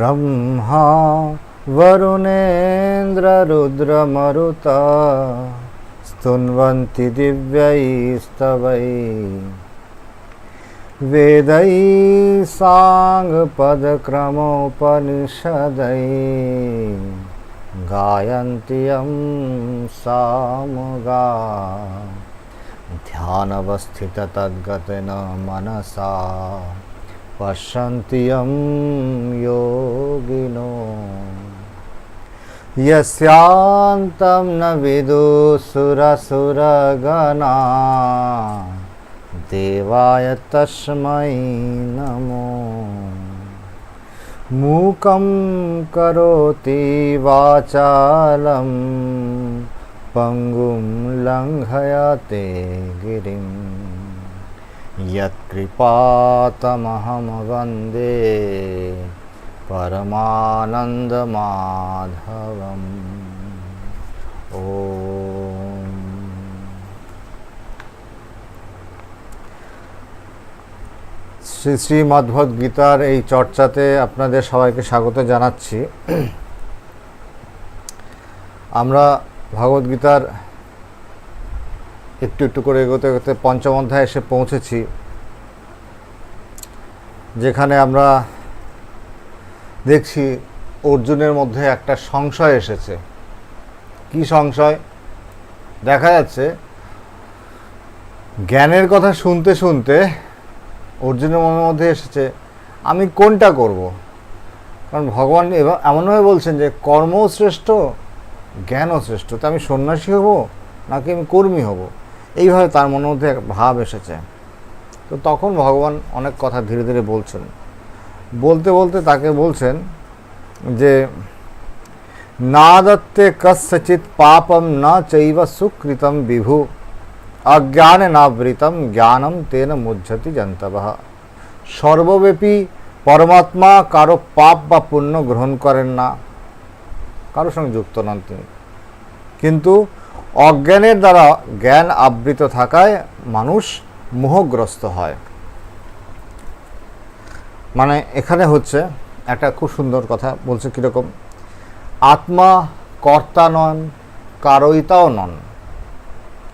ब्रह्मा वरुणेन्द्ररुद्रमरुता स्तुन्वन्ति दिव्यैस्तवै वेदैः साङ्गपदक्रमोपनिषदै गायन्ति यं सामुगा। ध्यानवस्थिततद्गतेन मनसा पश्यन्ति यं योगिनो। यस्यान्तं न विदुसुरसुरगणा देवाय तस्मै नमो। मूकं करोति वाचालं पङ्गुं लङ्घयते गिरिं यत्कृपातमहं वन्दे परमानन्दमाधवम् ॐ শ্রী শ্রী মদ্ভদ গীতার এই চর্চাতে আপনাদের সবাইকে স্বাগত জানাচ্ছি আমরা ভগবদ গীতার একটু একটু করে এগোতে এগোতে পঞ্চম অধ্যায় এসে পৌঁছেছি, যেখানে আমরা দেখছি অর্জুনের মধ্যে একটা সংশয় এসেছে। কি সংশয়? দেখা যাচ্ছে জ্ঞানের কথা শুনতে শুনতে অর্জুনের মনের মধ্যে এসেছে, আমি কোনটা করব? কারণ ভগবান এমনভাবে বলছেন যে কর্মও শ্রেষ্ঠ, জ্ঞানও শ্রেষ্ঠ। তো আমি সন্ন্যাসী হব নাকি আমি কর্মী হব? এইভাবে তার মনের মধ্যে এক ভাব এসেছে। তো তখন ভগবান অনেক কথা ধীরে ধীরে বলছেন। বলতে বলতে তাকে বলছেন যে না দত্তে কস্যচিৎ পাপম না চৈব সুকৃতম বিভু, অজ্ঞানে নাবৃতম জ্ঞানম তেন মুজ্জতি জন্তব সর্বব্যাপী পরমাত্মা কারও পাপ বা পুণ্য গ্রহণ করেন না। কারোর সঙ্গে যুক্ত নন তিনি। কিন্তু অজ্ঞানের দ্বারা জ্ঞান আবৃত থাকায় মানুষ মোহগ্রস্ত হয়। মানে এখানে হচ্ছে একটা খুব সুন্দর কথা, বলছে কীরকম? আত্মা কর্তা নন কারয়িতাও নন,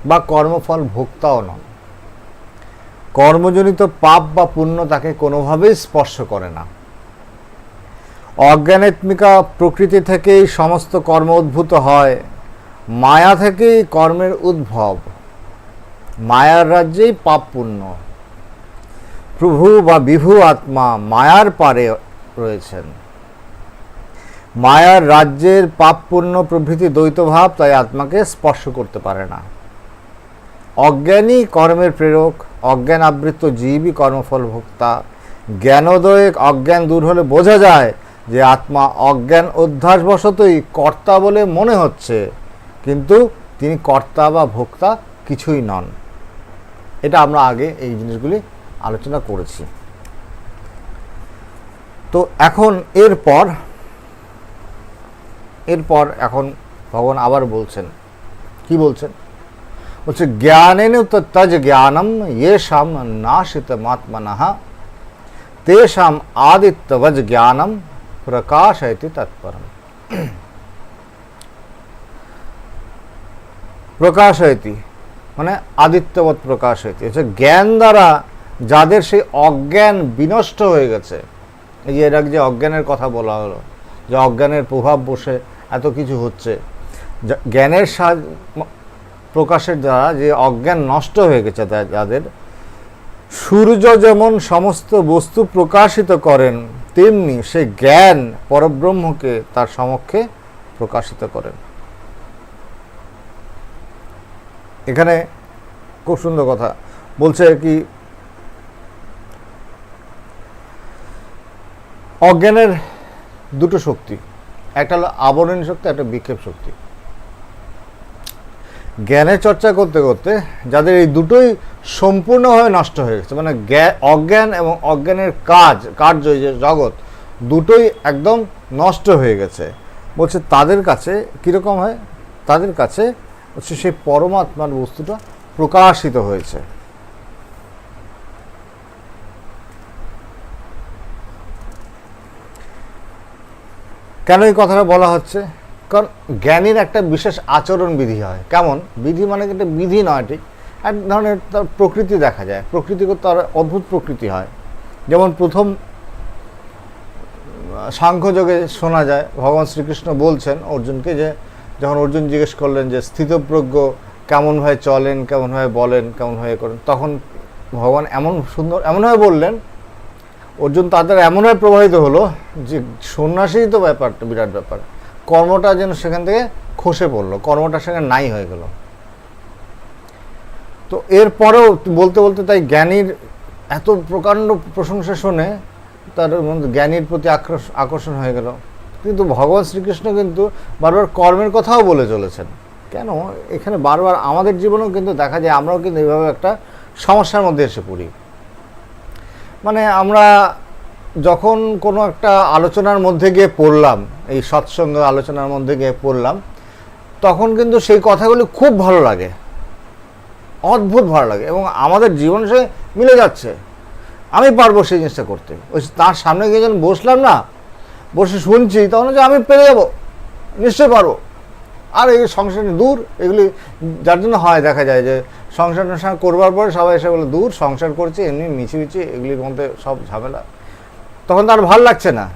বা কর্মফল ভোক্তাও নন। কর্মজনিত পাপ বা পুণ্য তাকে কোনোভাবেই স্পর্শ করে না। অজ্ঞানাত্মিকা প্রকৃতি থেকেই সমস্ত কর্ম উদ্ভূত হয়। মায়া থেকেই কর্মের উদ্ভব। মায়ার রাজ্যেই পাপ পুণ্য। প্রভু বা বিভু আত্মা মায়ার পারে রয়েছেন। মায়ার রাজ্যের পাপ পুণ্য প্রভৃতি দ্বৈতভাব তাই আত্মাকে স্পর্শ করতে পারে না। অজ্ঞানী কর্মের প্রেরক, অজ্ঞান আবৃত্ত জীবই কর্মফল ভোক্তা। জ্ঞানোদয়ে অজ্ঞান দূর হলে বোঝা যায় যে আত্মা অজ্ঞান অধ্যাসবশতই কর্তা বলে মনে হচ্ছে। কিন্তু তিনি কর্তা বা ভোক্তা কিছুই নন। এটা আমরা আগে এই জিনিসগুলি আলোচনা করেছি। তো এখন এরপর এরপর এখন ভগবান আবার বলছেন। কি বলছেন? বলছে, জ্ঞানেন তজ জ্ঞানম নাশিত নাশিতমাত্মনহা তেষাম আদিত্যবজ জ্ঞানম প্রকাশয়তি তৎপরম। প্রকাশয়তি মানে আদিত্যবৎ প্রকাশয়তি হচ্ছে জ্ঞান দ্বারা যাদের সেই অজ্ঞান বিনষ্ট হয়ে গেছে। এই যে এর যে অজ্ঞানের কথা বলা হলো, যে অজ্ঞানের প্রভাব বসে এত কিছু হচ্ছে। জ্ঞানের প্রকাশের দ্বারা যে অজ্ঞান নষ্ট হয়ে গেছে যাদের সূর্য যেমন সমস্ত বস্তু প্রকাশিত করেন, তেমনি সে জ্ঞান পরব্রহ্মকে তার সমক্ষে প্রকাশিত করেন। এখানে খুব সুন্দর কথা। বলছে কি, অজ্ঞানের দুটো শক্তি, একটা হলো আবরণী শক্তি, একটা বিক্ষেপ শক্তি। জ্ঞানের চর্চা করতে করতে যাদের এই দুটোই সম্পূর্ণভাবে নষ্ট হয়ে গেছে মানে অজ্ঞান এবং অজ্ঞানের কাজ, কার্য যে জগৎ, দুটোই একদম নষ্ট হয়ে গেছে। বলছে তাদের কাছে কীরকম হয়? তাদের কাছে হচ্ছে সেই পরমাত্মার বস্তুটা প্রকাশিত হয়েছে। কেন এই কথাটা বলা হচ্ছে? কারণ জ্ঞানীর একটা বিশেষ আচরণ বিধি হয়। কেমন? বিধি মানে একটা বিধি নয়, ঠিক? এক ধরনের তার প্রকৃতি দেখা যায়। প্রকৃতিগত তার অদ্ভুত প্রকৃতি হয়। যেমন প্রথম সাংখ্যযোগে শোনা যায়, ভগবান শ্রীকৃষ্ণ বলছেন অর্জুনকে যে যখন অর্জুন জিজ্ঞেস করলেন যে, স্থিতপ্রজ্ঞ কেমনভাবে চলেন কেমনভাবে বলেন কেমনভাবে করেন? তখন ভগবান এমন সুন্দর এমনভাবে বললেন, অর্জুন তাদের এমনভাবে প্রভাবিত হলো যে, সন্ন্যাসী তো ব্যাপারটা বিরাট ব্যাপার। কর্মটা যেন সেখান থেকে খসে পড়ল, কর্মটা সেখানে নাই হয়ে গেল। তো এরপরেও বলতে বলতে তাই জ্ঞানীর এত প্রকাণ্ড প্রশংসা শুনে তার জ্ঞানীর প্রতি আকর্ষণ হয়ে গেল। কিন্তু ভগবান শ্রীকৃষ্ণ কিন্তু বারবার কর্মের কথাও বলে চলেছেন। কেন? এখানে বারবার আমাদের জীবনেও কিন্তু দেখা যায় আমরাও কিন্তু এইভাবে একটা সমস্যার মধ্যে এসে পড়ি। মানে আমরা যখন কোনো একটা আলোচনার মধ্যে গিয়ে পড়লাম, এই সৎসঙ্গ আলোচনার মধ্যে গিয়ে পড়লাম, তখন কিন্তু সেই কথাগুলি খুব ভালো লাগে। অদ্ভুত ভালো লাগে এবং আমাদের জীবন সে মিলে যাচ্ছে। আমি পারব সেই জিনিসটা করতে। ওই তার সামনে গিয়ে যখন বসলাম না বসে শুনছি, তখন যে আমি পেরে যাব। নিশ্চয়ই পারব। আর এই সংসার দূর, এগুলি যার জন্য হয় দেখা যায় যে সংসার টংসার করবার পরে সবাই এসে বলে, দূর, সংসার করছে, এমনি মিছি মিছি, এগুলির মধ্যে সব ঝামেলা। তখন তার ভালো লাগছে না।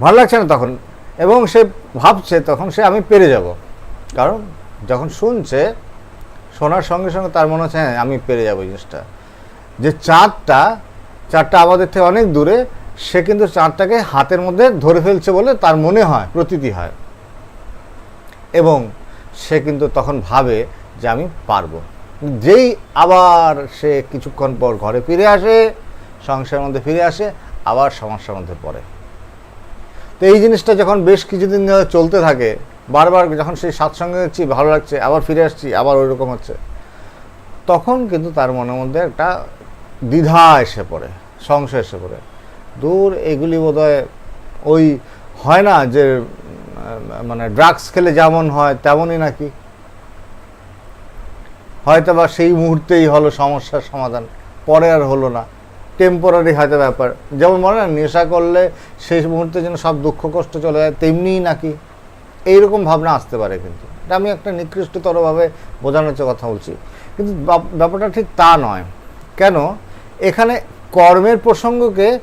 ভালো লাগছে না তখন। এবং সে ভাবছে, তখন সে আমি পেরে যাব। কারণ যখন শুনছে, শোনার সঙ্গে সঙ্গে তার মনে হচ্ছে হ্যাঁ আমি পেরে যাব জিনিসটা। যে চাঁদটা চাঁদটা আমাদের থেকে অনেক দূরে সে কিন্তু চাঁদটাকে হাতের মধ্যে ধরে ফেলছে বলে তার মনে হয়, প্রতীতি হয়। এবং সে কিন্তু তখন ভাবে যে আমি পারব। যেই আবার সে কিছুক্ষণ পর ঘরে ফিরে আসে, সংসারের মধ্যে ফিরে আসে, আবার সমস্যার মধ্যে পড়ে। তো এই জিনিসটা যখন বেশ কিছুদিন ধরে চলতে থাকে, বারবার যখন সেই সাতসঙ্গে যাচ্ছি ভালো লাগছে, আবার ফিরে আসছি, আবার ওই রকম হচ্ছে, তখন কিন্তু তার মনের মধ্যে একটা দ্বিধা এসে পড়ে, সংশয় এসে পড়ে। দূর এগুলি বোধহয় ওই হয় না যে মানে ড্রাগস খেলে যেমন হয় তেমনই নাকি? হয়তো বা সেই মুহূর্তেই হলো সমস্যার সমাধান, পরে আর হলো না। টেম্পোরারি হয়তো ব্যাপার। যেমন মনে না নেশা করলে সেই মুহূর্তে যেন সব দুঃখ কষ্ট চলে যায়, তেমনিই নাকি? এইরকম ভাবনা আসতে পারে কিন্তু। এটা আমি একটা নিকৃষ্টতরভাবে বোঝানোর কথা বলছি। কিন্তু ব্যাপারটা ঠিক তা নয়। কেন? এখানে কর্মের প্রসঙ্গকে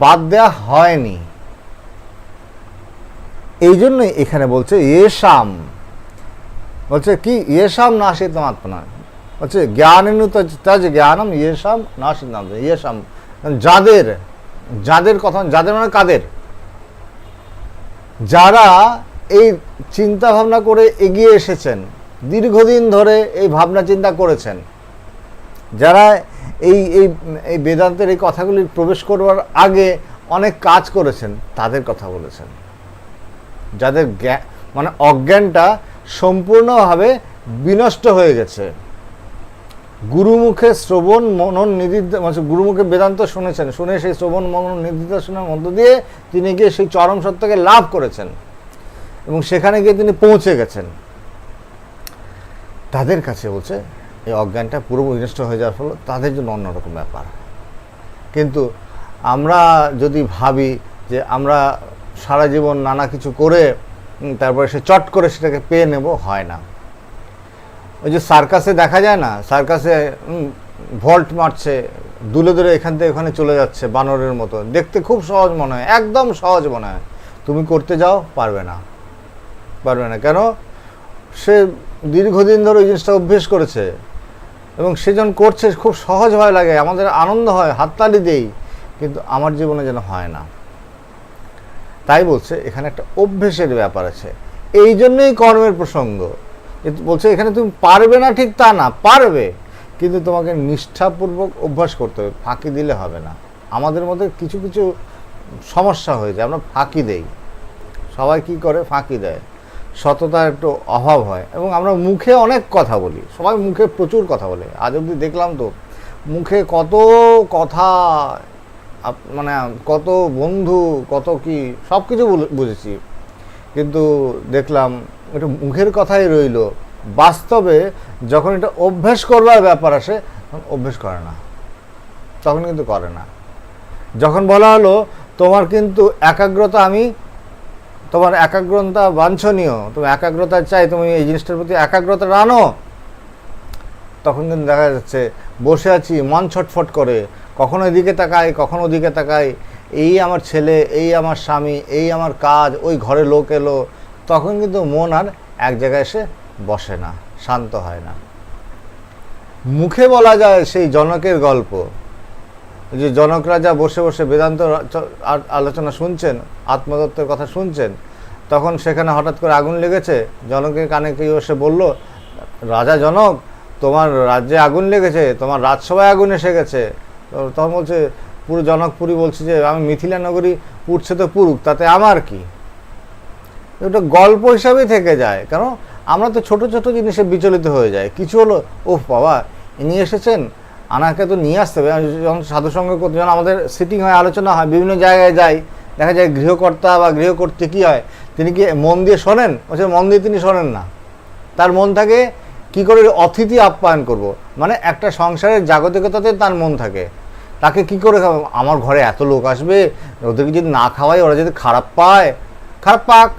বাদ দেওয়া হয়নি। এই জন্যই এখানে বলছে এসাম বলছে, কি? ইয়েসাম নাশিতম আত্মনা বলছে, জ্ঞানেনু তাজ জ্ঞানম ইয়েসাম নাশিতম ইয়েসাম যাদের যাদের কথা, যাদের মানে কাদের? যারা এই চিন্তা ভাবনা করে এগিয়ে এসেছেন, দীর্ঘদিন ধরে এই ভাবনা চিন্তা করেছেন, যারা এই এই এই বেদান্তের এই কথাগুলি প্রবেশ করবার আগে অনেক কাজ করেছেন, তাদের কথা বলেছেন। যাদের জ্ঞান মানে অজ্ঞানটা সম্পূর্ণভাবে বিনষ্ট হয়ে গেছে। গুরুমুখে শ্রবণ মনন নিদিদ্ধ মানে গুরুমুখে বেদান্ত শুনেছেন, শুনে সেই শ্রবণ মনন নির্দিদাসনের মধ্য দিয়ে তিনি গিয়ে সেই চরম সত্যকে লাভ করেছেন এবং সেখানে গিয়ে তিনি পৌঁছে গেছেন। তাদের কাছে বলছে এই অজ্ঞানটা পুরো বিনষ্ট হয়ে যাওয়ার ফলে তাদের জন্য অন্যরকম ব্যাপার। কিন্তু আমরা যদি ভাবি যে আমরা সারা জীবন নানা কিছু করে তারপরে সে চট করে সেটাকে পেয়ে নেব, হয় না। ওই যে সার্কাসে দেখা যায় না? সার্কাসে ভল্ট মারছে, দুলে দূরে এখান থেকে ওখানে চলে যাচ্ছে বানরের মতো। দেখতে খুব সহজ মনে হয়, একদম সহজ মনে হয়। তুমি করতে যাও, পারবে না। পারবে না। কেন? সে দীর্ঘদিন ধরে ওই জিনিসটা অভ্যেস করেছে। এবং সেজন করছে, খুব সহজ ভয় লাগে, আমাদের আনন্দ হয়, হাততালি দেই, কিন্তু আমার জীবনে যেন হয় না। তাই বলছে, এখানে একটা অভ্যেসের ব্যাপার আছে। এই জন্যই কর্মের প্রসঙ্গ। বলছে, এখানে তুমি পারবে না ঠিক তা না, পারবে, কিন্তু তোমাকে নিষ্ঠাপূর্বক অভ্যাস করতে হবে, ফাঁকি দিলে হবে না। আমাদের মধ্যে কিছু কিছু সমস্যা হয়ে যায়, আমরা ফাঁকি দেই। সবাই কি করে? ফাঁকি দেয়। সততার একটু অভাব হয় এবং আমরা মুখে অনেক কথা বলি, সবাই মুখে প্রচুর কথা বলে। আজ অবধি দেখলাম তো, মুখে কত কথা মানে কত বন্ধু, কত কি, সব কিছু বুঝেছি। কিন্তু দেখলাম এটা মুখের কথাই রইল। বাস্তবে যখন এটা অভ্যেস করবার ব্যাপার আসে, তখন অভ্যেস করে না। তখন কিন্তু করে না। যখন বলা হলো, তোমার কিন্তু একাগ্রতা আমি তোমার একাগ্রতা বাঞ্ছনীয়, তুমি একাগ্রতা চাই, তুমি এই জিনিসটার প্রতি একাগ্রতা রানো। তখন কিন্তু দেখা যাচ্ছে, বসে আছি, মন ছটফট করে, কখনো এদিকে তাকাই, কখনো ওদিকে তাকাই, এই আমার ছেলে, এই আমার স্বামী, এই আমার কাজ, ওই ঘরে লোক এলো, তখন কিন্তু মন আর এক জায়গায় এসে বসে না, শান্ত হয় না। মুখে বলা যায় সেই জনকের গল্প। যে জনক রাজা বসে বসে বেদান্ত আলোচনা শুনছেন আত্মদত্তের কথা শুনছেন, তখন সেখানে হঠাৎ করে আগুন লেগেছে, জনকের কানে কেউ এসে বলল, রাজা জনক, তোমার রাজ্যে আগুন লেগেছে, তোমার রাজসভায় আগুন এসে গেছে। তখন বলছে, পুরো জনকপুরি বলছে যে, আমি মিথিলা নগরী পুড়ছে তো পুরুক তাতে আমার কি? ওটা গল্প হিসাবেই থেকে যায় কারণ আমরা তো ছোট ছোট জিনিসে বিচলিত হয়ে যায় কিছু হলো ওহ বাবা, ইনি এসেছেন আনাকে তো নিয়ে আসতে হবে। যখন সাধুসঙ্গ করতে যখন আমাদের সিটিং হয়, আলোচনা হয়, বিভিন্ন জায়গায় যাই, দেখা যায় গৃহকর্তা বা গৃহকর্ত্রী কী হয়, তিনি কি মন দিয়ে শোনেন? বলছে মন দিয়ে তিনি শোনেন না। তার মন থাকে, কি করে অতিথি আপ্যায়ন করব। মানে একটা সংসারের জাগতিকতাতে তার মন থাকে। তাকে কি করে? আমার ঘরে এত লোক আসবে, ওদেরকে যদি না খাওয়াই, ওরা যদি খারাপ পায়, খারাপ পাক।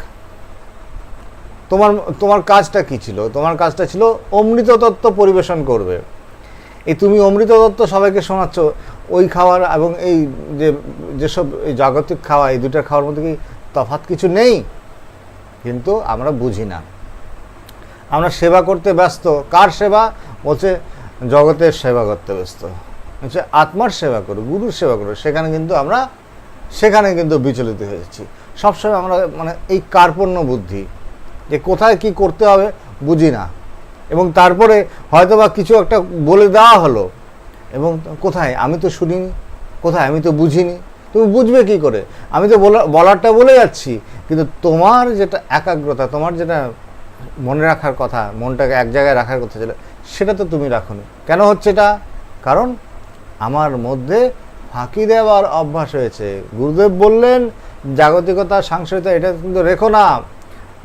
তোমার তোমার কাজটা কি ছিল? তোমার কাজটা ছিল অমৃত তত্ত্ব পরিবেশন করবে। এই তুমি অমৃত দত্ত সবাইকে শোনাচ্ছ, ওই খাওয়ার এবং এই যে, যেসব এই জাগতিক খাওয়া, এই দুটার খাওয়ার মধ্যে কি তফাৎ কিছু নেই? কিন্তু আমরা বুঝি না। আমরা সেবা করতে ব্যস্ত। কার সেবা? বলছে, জগতের সেবা করতে ব্যস্ত। হচ্ছে আত্মার সেবা করো, গুরুর সেবা করো। সেখানে কিন্তু আমরা, সেখানে কিন্তু বিচলিত হয়ে যাচ্ছি। সবসময় আমরা মানে এই কার্পণ্য বুদ্ধি, যে কোথায় কি করতে হবে, বুঝি না। এবং তারপরে হয়তো বা কিছু একটা বলে দেওয়া হলো। এবং কোথায়? আমি তো শুনিনি। কোথায়? আমি তো বুঝিনি। তুমি বুঝবে কি করে? আমি তো বলা, বলারটা বলে যাচ্ছি, কিন্তু তোমার যেটা একাগ্রতা, তোমার যেটা মনে রাখার কথা, মনটাকে এক জায়গায় রাখার কথা ছিল সেটা তো তুমি রাখোনি। কেন হচ্ছে এটা? কারণ আমার মধ্যে ফাঁকি দেওয়ার অভ্যাস হয়েছে। গুরুদেব বললেন, জাগতিকতা, সাংসারিকতা, এটা কিন্তু রেখো না।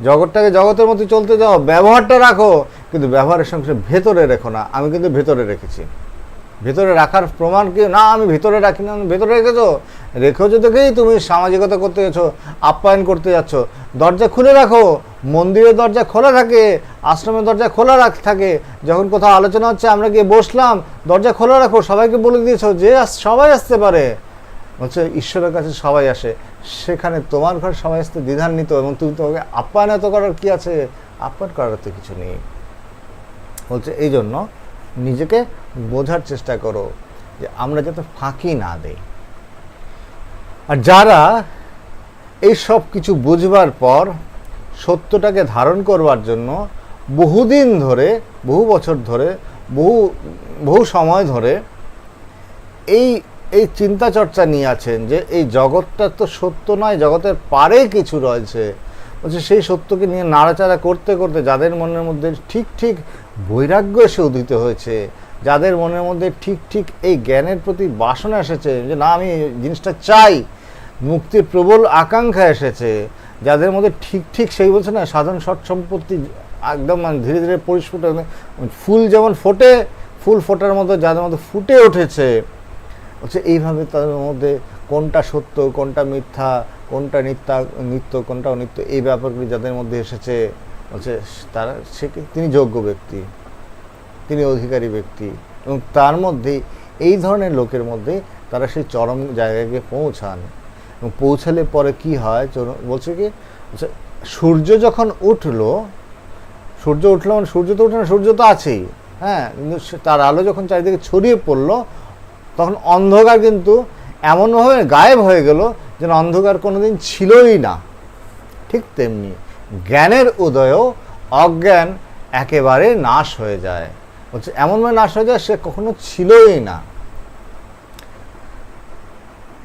জগৎটাকে জগতের মতো চলতে যাও ব্যবহারটা রাখো, কিন্তু ব্যবহারের সঙ্গে ভেতরে রেখো না, আমি কিন্তু ভেতরে রেখেছি। ভেতরে রাখার প্রমাণ কি? না, আমি ভেতরে রাখি না আমি ভেতরে রেখেছো? রেখেছো দেখেই তুমি সামাজিকতা করতে গেছো আপ্যায়ন করতে যাচ্ছ। দরজা খুলে রাখো, মন্দিরের দরজা খোলা থাকে, আশ্রমের দরজা খোলা রাখ থাকে। যখন কোথাও আলোচনা হচ্ছে, আমরা গিয়ে বসলাম, দরজা খোলা রাখো, সবাইকে বলে দিয়েছ যে সবাই আসতে পারে। হচ্ছে ঈশ্বরের কাছে সবাই আসে। সেখানে তোমার ঘর সবাই আসতে দ্বিধান্বিত এবং তুমি তোমাকে আপ্যায়ন এত করার কি আছে? আপ্যায়ন করার তো কিছু নেই। বলছে এই জন্য নিজেকে বোঝার চেষ্টা করো যে আমরা যাতে ফাঁকি না দেই। আর যারা এই সব কিছু বুঝবার পর সত্যটাকে ধারণ করবার জন্য বহুদিন ধরে, বহু বছর ধরে, বহু বহু সময় ধরে এই এই চিন্তা চর্চা নিয়ে আছেন যে এই জগৎটা তো সত্য নয়, জগতের পারে কিছু রয়েছে। বলছে সেই সত্যকে নিয়ে নাড়াচাড়া করতে করতে যাদের মনের মধ্যে ঠিক ঠিক বৈরাগ্য এসে উদিত হয়েছে, যাদের মনের মধ্যে ঠিক ঠিক এই জ্ঞানের প্রতি বাসনা এসেছে যে না, আমি জিনিসটা চাই, মুক্তির প্রবল আকাঙ্ক্ষা এসেছে, যাদের মধ্যে ঠিক ঠিক সেই বলছে না সাধারণ সৎ সম্পত্তি একদম মানে ধীরে ধীরে পরিস্ফুট ফুল যেমন ফোটে, ফুল ফোটার মতো যাদের মধ্যে ফুটে উঠেছে হচ্ছে এইভাবে তাদের মধ্যে কোনটা সত্য কোনটা মিথ্যা কোনটা নিত্যা নিত্য কোনটা অনিত্য এই ব্যাপারগুলি যাদের মধ্যে এসেছে হচ্ছে তারা সে তিনি যোগ্য ব্যক্তি তিনি অধিকারী ব্যক্তি এবং তার মধ্যে এই ধরনের লোকের মধ্যে তারা সেই চরম জায়গায় গিয়ে পৌঁছান এবং পৌঁছালে পরে কি হয়? বলছে কি? বলছে, সূর্য যখন উঠল সূর্য উঠল মানে সূর্য তো উঠল সূর্য তো আছেই হ্যাঁ কিন্তু তার আলো যখন চারিদিকে ছড়িয়ে পড়ল তখন অন্ধকার কিন্তু এমনভাবে গায়েব হয়ে গেল যেন অন্ধকার কোনোদিন ছিলই না। ঠিক তেমনি জ্ঞানের উদয়ও অজ্ঞান একেবারে নাশ হয়ে যায়। বলছে, এমনভাবে নাশ হয়ে যায় সে কখনো ছিলই না।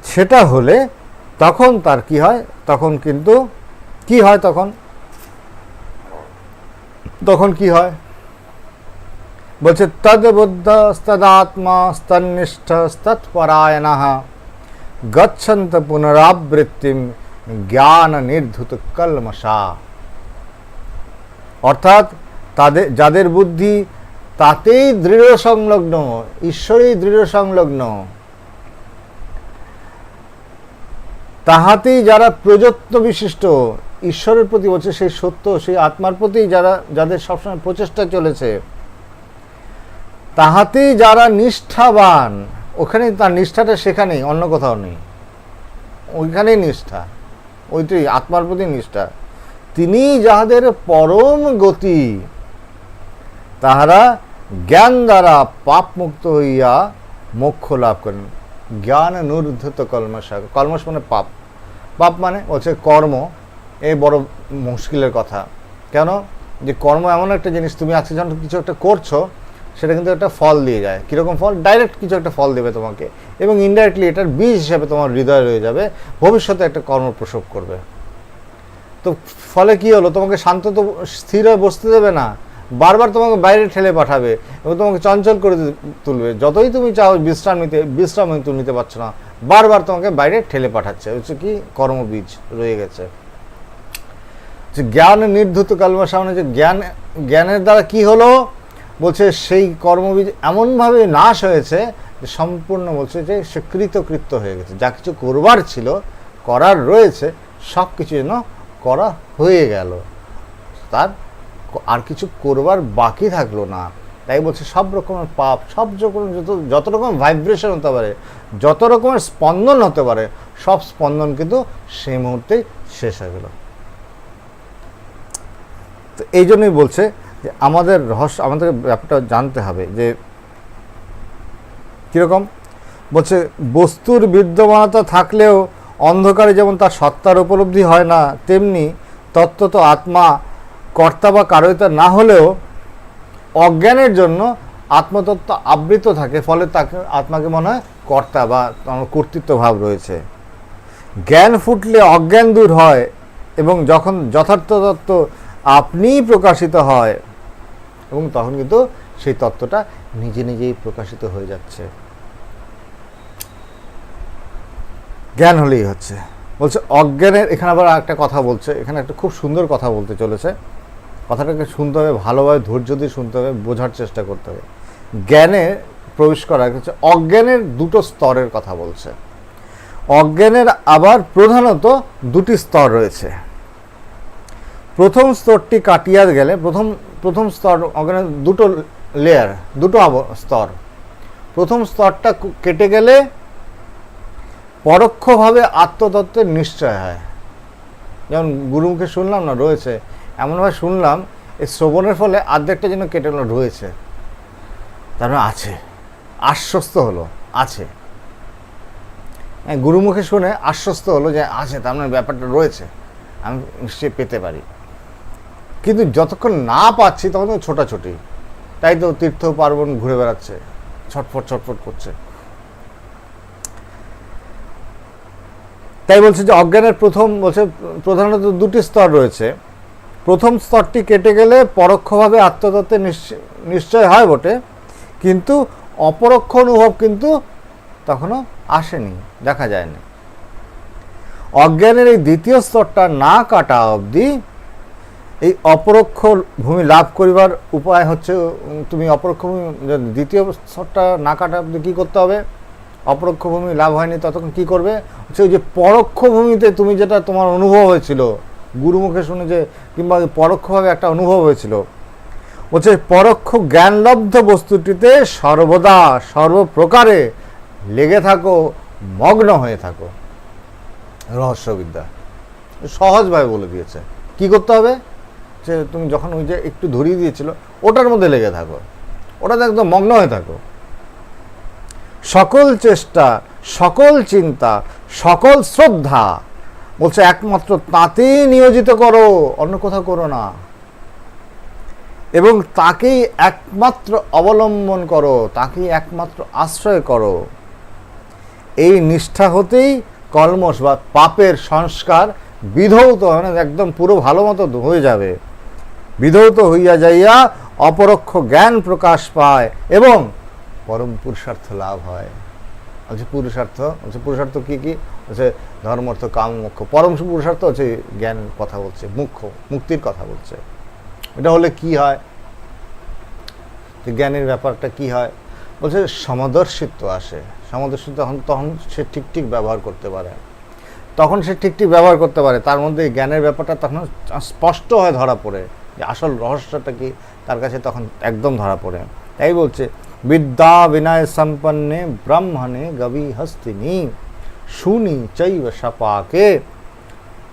সেটা হলে তখন তার কি হয়? তখন কিন্তু কি হয় তখন? তখন কি হয়? বলছে তদ্বুদ্ধ স্তদাত্মা স্তন্নিষ্ঠ স্তৎপরায়ণ গচ্ছন্ত পুনরাবৃত্তিম জ্ঞান নির্ধুত কলমশা অর্থাৎ তাদের, যাদের বুদ্ধি তাতেই দৃঢ় সংলগ্ন, ঈশ্বরেই দৃঢ় সংলগ্ন। তাহাতেই যারা প্রযত্ন বিশিষ্ট, ঈশ্বরের প্রতি বলছে সেই সত্য, সেই আত্মার প্রতি যারা, যাদের সবসময় প্রচেষ্টা চলেছে তাহাতেই যারা নিষ্ঠাবান, ওখানে তার নিষ্ঠাটা সেখানেই, অন্য কোথাও নেই। ওইখানেই নিষ্ঠা ওইটাই আত্মার প্রতি নিষ্ঠা। তিনি যাহাদের পরম গতি, তাহারা জ্ঞান দ্বারা পাপ মুক্ত হইয়া মোক্ষ লাভ করেন। জ্ঞান অনুর্ধত কলমাস কলমাস মানে পাপ। পাপ মানে হচ্ছে কর্ম, এই বড় মুশকিলের কথা। কেন? যে কর্ম এমন একটা জিনিস, তুমি আজকে যখন কিছু একটা করছ সেটা কিন্তু একটা ফল দিয়ে যায়। কীরকম ফল? ডাইরেক্ট কিছু একটা ফল দেবে তোমাকে এবং ইনডাইরেক্টলি এটার বীজ হিসাবে তোমার হৃদয় রয়ে যাবে, ভবিষ্যতে একটা কর্ম প্রসব করবে। তো ফলে কি হলো? তোমাকে শান্ত তো স্থির হয়ে বসতে দেবে না। বারবার তোমাকে বাইরে ঠেলে পাঠাবে এবং তোমাকে চঞ্চল করে তুলবে। যতই তুমি চাও বিশ্রাম নিতে, বিশ্রাম তুমি নিতে পারছ না। বারবার তোমাকে বাইরে ঠেলে পাঠাচ্ছে। হচ্ছে কি? কর্মবীজ রয়ে গেছে। যে জ্ঞান নির্ধুত কালমা সামনে যে জ্ঞান, জ্ঞানের দ্বারা কি হলো? বলছে সেই কর্মবীজ এমনভাবে নাশ হয়েছে যে সম্পূর্ণ বলছে যে সে কৃতকৃত্য হয়ে গেছে। যা কিছু করবার ছিল, করার রয়েছে সব কিছু যেন করা হয়ে গেল। তার আর কিছু করবার বাকি থাকল না। তাই বলছে সব রকমের পাপ, সব রকম যত যত রকম ভাইব্রেশন হতে পারে, যত রকমের স্পন্দন হতে পারে, সব স্পন্দন কিন্তু সেই মুহূর্তেই শেষ হয়ে গেল। তো এই জন্যই বলছে যে আমাদের রহস্য আমাদের ব্যাপারটা জানতে হবে যে কীরকম? বলছে, বস্তুর বিদ্যমানতা থাকলেও অন্ধকারে যেমন তার সত্তার উপলব্ধি হয় না, তেমনি তত্ত্বত আত্মা, কর্তা বা কারয়িতা না হলেও অজ্ঞানের জন্য আত্মতত্ত্ব আবৃত থাকে, ফলে তাকে, আত্মাকে মনে হয় কর্তা বা কর্তৃত্ব ভাব রয়েছে। জ্ঞান ফুটলে অজ্ঞান দূর হয় এবং যখন যথার্থ তত্ত্ব আপনিই প্রকাশিত হয় এবং তখন কিন্তু সেই তত্ত্বটা নিজে নিজেই প্রকাশিত হয়ে যাচ্ছে। জ্ঞান হলেই হচ্ছে। বলছে, অজ্ঞানের, এখানে আবার একটা কথা বলছে, এখানে একটা খুব সুন্দর কথা বলতে চলেছে। কথাটাকে শুনতে হবে, ভালোভাবে ধৈর্য দিয়ে শুনতে হবে, বোঝার চেষ্টা করতে হবে। জ্ঞানে প্রবেশ করা হচ্ছে, অজ্ঞানের দুটো স্তরের কথা বলছে। অজ্ঞানের আবার প্রধানত দুটি স্তর রয়েছে। প্রথম স্তরটি কাটিয়া গেলে প্রথম প্রথম স্তর ওখানে দুটো লেয়ার দুটো স্তর। প্রথম স্তরটা কেটে গেলে পরোক্ষভাবে আত্মতত্ত্বের নিশ্চয় হয়। যেমন গুরুমুখে শুনলাম না রয়েছে। এমনভাবে শুনলাম এই শ্রবণের ফলে আর্ধেকটা যেন কেটে রয়েছে। তার মানে আছে। আশ্বস্ত হলো আছে। হ্যাঁ, গুরুমুখে শুনে আশ্বস্ত হলো যে আছে তার মানে ব্যাপারটা রয়েছে। আমি নিশ্চয়ই পেতে পারি। কিন্তু যতক্ষণ না পাচ্ছি তখন ছোটাছুটি। তাই তো তীর্থ পার্বণ ঘুরে বেড়াচ্ছে, ছটফট ছটফট করছে। তাই বলছে যে অজ্ঞানের প্রথম, বলছে প্রধানত দুটি স্তর রয়েছে। প্রথম স্তরটি কেটে গেলে পরোক্ষভাবে আত্মতত্ত্বের নিশ্চয়- নিশ্চয় হয় বটে, কিন্তু অপরোক্ষ অনুভব কিন্তু তখনও আসেনি, দেখা যায়নি। অজ্ঞানের এই দ্বিতীয় স্তরটা না কাটা অবধি এই অপরোক্ষ ভূমি লাভ করিবার উপায় হচ্ছে তুমি অপরোক্ষ ভূমি দ্বিতীয় স্তরটা না কাটা কী করতে হবে? অপরোক্ষ ভূমি লাভ হয়নি, ততক্ষণ কী করবে? হচ্ছে ওই যে পরোক্ষ ভূমিতে তুমি যেটা তোমার অনুভব হয়েছিল, গুরুমুখে শুনে যে, কিংবা পরোক্ষভাবে একটা অনুভব হয়েছিল বলছে পরোক্ষ জ্ঞানলব্ধ বস্তুটিতে সর্বদা, সর্বপ্রকারে লেগে থাকো, মগ্ন হয়ে থাকো। রহস্যবিদ্যা। সহজভাবে বলে দিয়েছে। কি করতে হবে? যে তুমি যখন ওই যে একটু ধরিয়ে দিয়েছিল, ওটার মধ্যে লেগে থাকো। ওটাতে একদম মগ্ন হয়ে থাকো। সকল চেষ্টা, সকল চিন্তা, সকল শ্রদ্ধা, বলছে একমাত্র তাতেই নিয়োজিত করো, অন্য কোথাও করো না। এবং তাকেই একমাত্র অবলম্বন করো, তাকেই একমাত্র আশ্রয় করো। এই নিষ্ঠা হতেই কলমশ বা পাপের সংস্কার বিধৌত একদম পুরো ভালো মতো হয়ে যাবে। বিধৌত হইয়া যাইয়া অপরোক্ষ জ্ঞান প্রকাশ পায় এবং পরম পুরুষার্থ লাভ হয়। হচ্ছে পুরুষার্থ? হচ্ছে পুরুষার্থ কি কি? হচ্ছে ধর্মার্থ কাম, মুখ্য। পরম পুরুষার্থ হচ্ছে জ্ঞান কথা বলছে, মুখ্য, মুক্তির কথা বলছে। এটা হলে কি হয়? জ্ঞানের ব্যাপারটা কি হয়? বলছে সমদর্শিত্ব আসে। সমদর্শিত্ব তখন তখন সে ঠিক ঠিক ব্যবহার করতে পারে। তখন সে ঠিক ঠিক ব্যবহার করতে পারে। তার মধ্যে জ্ঞানের ব্যাপারটা তখন স্পষ্ট হয় ধরা পড়ে। যে আসল রহস্যটা কি, তার কাছে তখন একদম ধরা পড়ে। তাই বলছে, বিদ্যা বিনয় সম্পন্নে ব্রাহ্মণে গবি হস্তিনী, শুনি চৈব সপাকে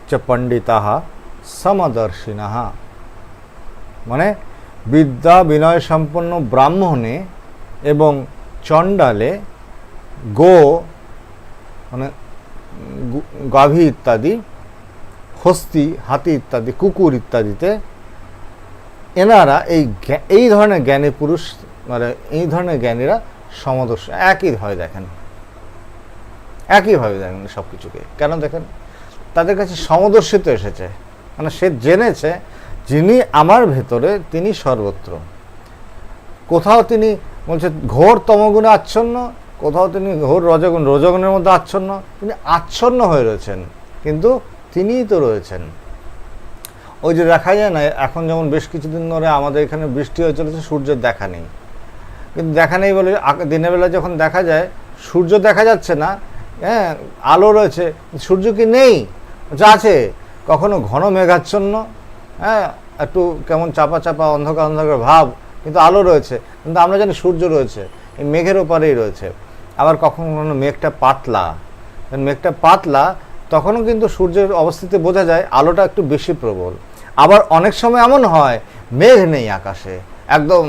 চ পণ্ডিতা সমদর্শিনা। মানে বিদ্যা বিনয় সম্পন্ন ব্রাহ্মণে এবং চণ্ডালে গো মানে গাভী ইত্যাদি, হস্তি, হাতি ইত্যাদি, কুকুর ইত্যাদিতে এনারা এই এই ধরনের জ্ঞানী পুরুষ মানে এই ধরনের জ্ঞানীরা সমদর্শ, একই হয় দেখেন। একইভাবে দেখেন সব কিছুকে কেন দেখেন? তাদের কাছে সমদর্শিত এসেছে। মানে সে জেনেছে যিনি আমার ভেতরে, তিনি সর্বত্র। কোথাও তিনি বলছে ঘোর তমগুণে আচ্ছন্ন, কোথাও তিনি ঘোর রজগুণ, রজগুণের মধ্যে আচ্ছন্ন, তিনি আচ্ছন্ন হয়ে রয়েছেন। কিন্তু তিনিই তো রয়েছেন। ওই যে দেখা যায় না, এখন যেমন বেশ কিছুদিন ধরে আমাদের এখানে বৃষ্টি হয়ে চলেছে, সূর্যের দেখা নেই। কিন্তু দেখা নেই বলে দিনের বেলা যখন দেখা যায়, সূর্য দেখা যাচ্ছে না হ্যাঁ আলো রয়েছে সূর্য কি নেই? আছে, কখনো ঘন মেঘাচ্ছন্ন হ্যাঁ একটু কেমন চাপা চাপা অন্ধকার অন্ধকার ভাব, কিন্তু আলো রয়েছে, কিন্তু আমরা জানি সূর্য রয়েছে, এই মেঘের ওপারেই রয়েছে। আবার কখনো কখনো মেঘটা পাতলা মেঘটা পাতলা তখনও কিন্তু সূর্যের অবস্থিতি বোঝা যায়, আলোটা একটু বেশি প্রবল। আবার অনেক সময় এমন হয়, মেঘ নেই আকাশে। একদম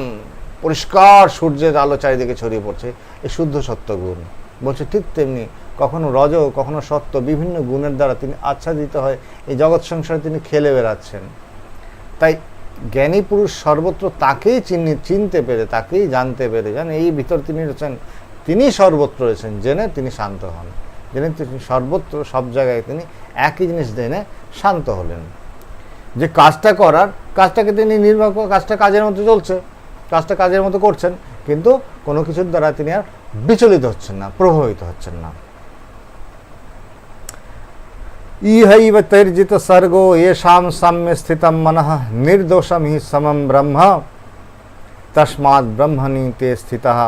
পরিষ্কার সূর্যের আলো চারিদিকে ছড়িয়ে পড়ছে। এই শুদ্ধ সত্য গুণ। বলছে ঠিক তেমনি কখনো রজ, কখনো সত্য, বিভিন্ন গুণের দ্বারা তিনি আচ্ছাদিত হয়, এই জগৎ সংসারে তিনি খেলে বেড়াচ্ছেন। তাই জ্ঞানী পুরুষ সর্বত্র তাকেই চিনি, চিনতে পেরে, তাকেই জানতে পেরে, জানেন, এই ভিতর তিনি রয়েছেন তিনি সর্বত্র রয়েছেন, জেনে তিনি শান্ত হন। জেনে তিনি সর্বত্র সব জায়গায় তিনি একই জিনিস জেনে শান্ত হলেন। যে কাজটা করার, কাজটাকে তিনি নির্বাহ কাজটা কাজের মতো চলছে, কাজটা কাজের মতো করছেন, কিন্তু কোনো কিছুর দ্বারা তিনি আর বিচলিত হচ্ছেন না, প্রভাবিত হচ্ছেন না। ইহৈব তৈর্জিত সর্গো येषां সাম্যে স্থিতম মনঃ নির্দোষম হি সমম ব্রহ্ম, তস্মাৎ ব্রহ্মণি তে স্থিতঃ।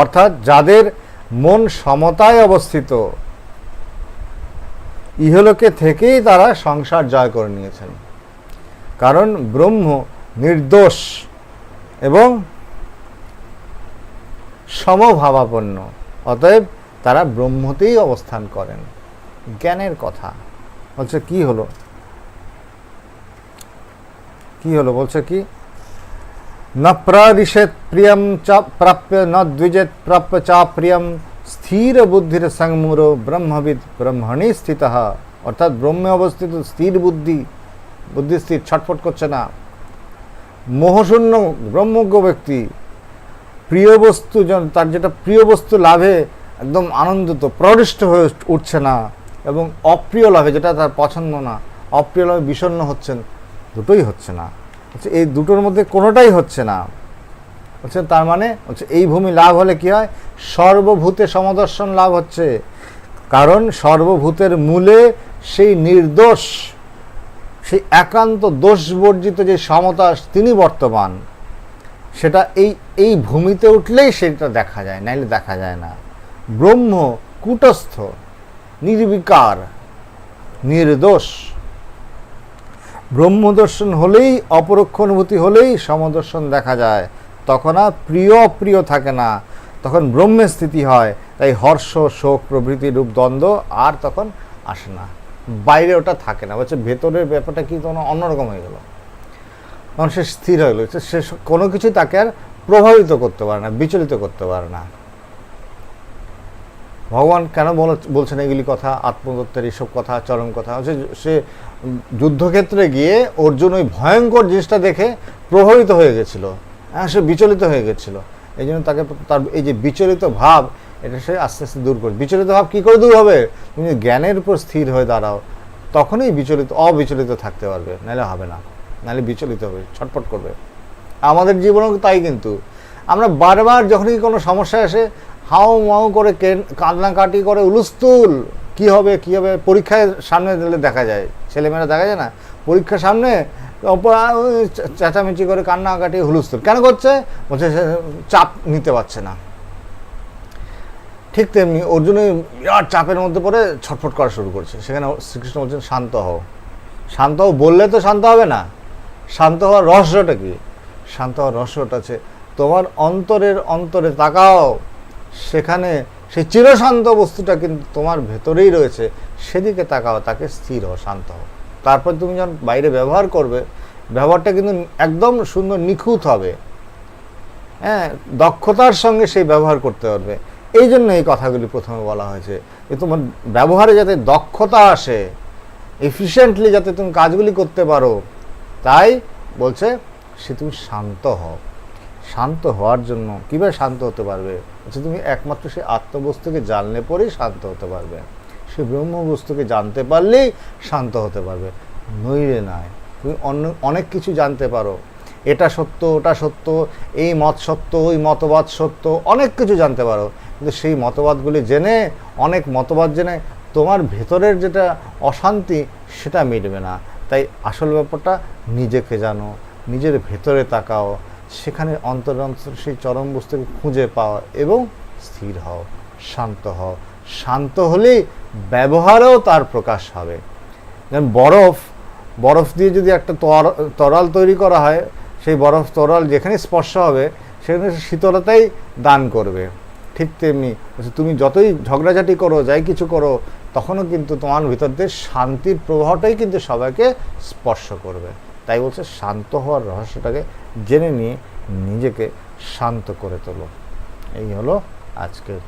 অর্থাৎ যাদের মন সমতায় অবস্থিত। ইহলোকে থেকেই তারা সংসার জয় করে নিয়েছেন। কারণ ব্রহ্ম নির্দোষ এবং সমভাবাপন্ন। অতএব তারা ব্রহ্মতেই অবস্থান করেন। জ্ঞানের কথা। বলছে, কি হলো? কি হলো? বলছে কি? ন প্রদিশেত প্রিয়ম চ প্রাপ্য ন দ্বিজেত প্রাপ্য চা প্রিয়ম স্থির বুদ্ধির সংমূর ব্রহ্মবিদ ব্রহ্মণী অর্থাৎ ব্রহ্মে অবস্থিত স্থির বুদ্ধি বুদ্ধি স্থির ছটফট করছে না। মোহশূন্য ব্রহ্মজ্ঞ ব্যক্তি প্রিয় বস্তু তার যেটা প্রিয় বস্তু লাভে একদম আনন্দিত প্রদিষ্ট হয়ে উঠছে না এবং অপ্রিয় লাভে, যেটা তার পছন্দ না, অপ্রিয় লাভে বিষণ্ণ হচ্ছেন, দুটোই হচ্ছে না। হচ্ছে এই দুটোর মধ্যে কোনোটাই হচ্ছে না। হচ্ছে তার মানে হচ্ছে এই ভূমি লাভ হলে কি হয়? সর্বভূতে সমদর্শন লাভ হচ্ছে। কারণ সর্বভূতের মূলে সেই নির্দোষ, সেই একান্ত দোষবর্জিত যে সমতা, তিনি বর্তমান। সেটা এই এই ভূমিতে উঠলেই সেটা দেখা যায়, নাইলে দেখা যায় না। ব্রহ্ম, কূটস্থ, নির্বিকার, নির্দোষ। ব্রহ্মদর্শন হলেই, অপরোক্ষ অনুভূতি হলেই সমদর্শন দেখা যায়। তখন আর প্রিয় অপ্রিয় থাকে না। তখন ব্রহ্মের স্থিতি হয়। তাই হর্ষ, শোক প্রভৃতি রূপ দ্বন্দ্ব আর তখন আসে না। বাইরে ওটা থাকে না। বলছে ভেতরের ব্যাপারটা কি তখন অন্যরকম হয়ে গেল। তখন সে স্থির হয়ে গেল। সে কোনো কিছু তাকে আর প্রভাবিত করতে পারে না, বিচলিত করতে পারে না। ভগবান কেন বল- বলছেন এগুলি কথা আত্মদত্তের এইসব কথা, চরম কথা? হচ্ছে সে যুদ্ধক্ষেত্রে গিয়ে অর্জুন ওই ভয়ঙ্কর জিনিসটা দেখে প্রভাবিত হয়ে গেছিল। হ্যাঁ সে বিচলিত হয়ে গেছিল। এই জন্য তাকে তার এই যে বিচলিত ভাব, এটা সে আস্তে আস্তে দূর করে। বিচলিত ভাব কী করে দূর হবে? তুমি জ্ঞানের উপর স্থির হয়ে দাঁড়াও, তখনই বিচলিত, অবিচলিত থাকতে পারবে, নাহলে হবে না। নাহলে বিচলিত হবে ছটপট করবে। আমাদের জীবনেও তাই কিন্তু। আমরা বারবার যখনই কোনো সমস্যা আসে হাউ মাউ করে কেন- কান্নাকাটি করে উলুস্তুল। কি হবে কি হবে? পরীক্ষায় সামনে দিলে দেখা যায়। ছেলেমেয়েরা দেখা যায় না? পরীক্ষার সামনে চেঁচামেচি করে কান্নাকাটি, হুলুস্তুল। কেন করছে? বলছে চাপ নিতে পারছে না। ঠিক তেমনি অর্জুন ওই বিরাট চাপের মধ্যে পড়ে ছটফট করা শুরু করছে। সেখানে শ্রীকৃষ্ণ বলছেন, শান্ত হও। শান্ত হও বললে তো শান্ত হবে না। শান্ত হওয়ার রহস্যটা কি? শান্ত হওয়ার রহস্যটা আছে তোমার অন্তরের অন্তরে তাকাও। সেখানে সেই চিরশান্ত বস্তুটা কিন্তু তোমার ভেতরেই রয়েছে। সেদিকে তাকাও, তাকে স্থির হও শান্ত হও। তারপর তুমি যখন বাইরে ব্যবহার করবে, ব্যবহারটা কিন্তু একদম সুন্দর নিখুঁত হবে। হ্যাঁ দক্ষতার সঙ্গে সেই ব্যবহার করতে পারবে। এই জন্য এই কথাগুলি প্রথমে বলা হয়েছে যে তোমার ব্যবহারে যাতে দক্ষতা আসে এফিশিয়েন্টলি যাতে তুমি কাজগুলি করতে পারো, তাই বলছে সে তুমি শান্ত হও। শান্ত হওয়ার জন্য কীভাবে শান্ত হতে পারবে? হচ্ছে তুমি একমাত্র সেই আত্মবস্তুকে জানলে পরেই শান্ত হতে পারবে। সে ব্রহ্মবস্তুকে জানতে পারলেই শান্ত হতে পারবে। নইলে নয় তুমি অন্য, অনেক কিছু জানতে পারো। এটা সত্য, ওটা সত্য, এই মত সত্য, ওই মতবাদ সত্য, অনেক কিছু জানতে পারো। কিন্তু সেই মতবাদগুলি জেনে, অনেক মতবাদ জেনে তোমার ভেতরের যেটা অশান্তি, সেটা মিটবে না। তাই আসল ব্যাপারটা নিজেকে জানো, নিজের ভেতরে তাকাও। সেখানে অন্তর সেই চরম বস্তুকে খুঁজে পাওয়া এবং স্থির হও, শান্ত হও। শান্ত হলেই ব্যবহারেও তার প্রকাশ হবে। যেমন বরফ বরফ দিয়ে যদি একটা তর- তরল তৈরি করা হয়, সেই বরফ তরল যেখানে স্পর্শ হবে, সেখানে শীতলতাই দান করবে। ঠিক তেমনি তুমি যতই ঝগড়াঝাটি করো, যাই কিছু করো, তখনও কিন্তু তোমার ভিতর দিয়ে শান্তির প্রবাহটাই কিন্তু সবাইকে স্পর্শ করবে। তাই বলছে শান্ত হওয়ার রহস্যটাকে জেনে নিয়ে নিজেকে শান্ত করে তোলো। এই হলো আজকের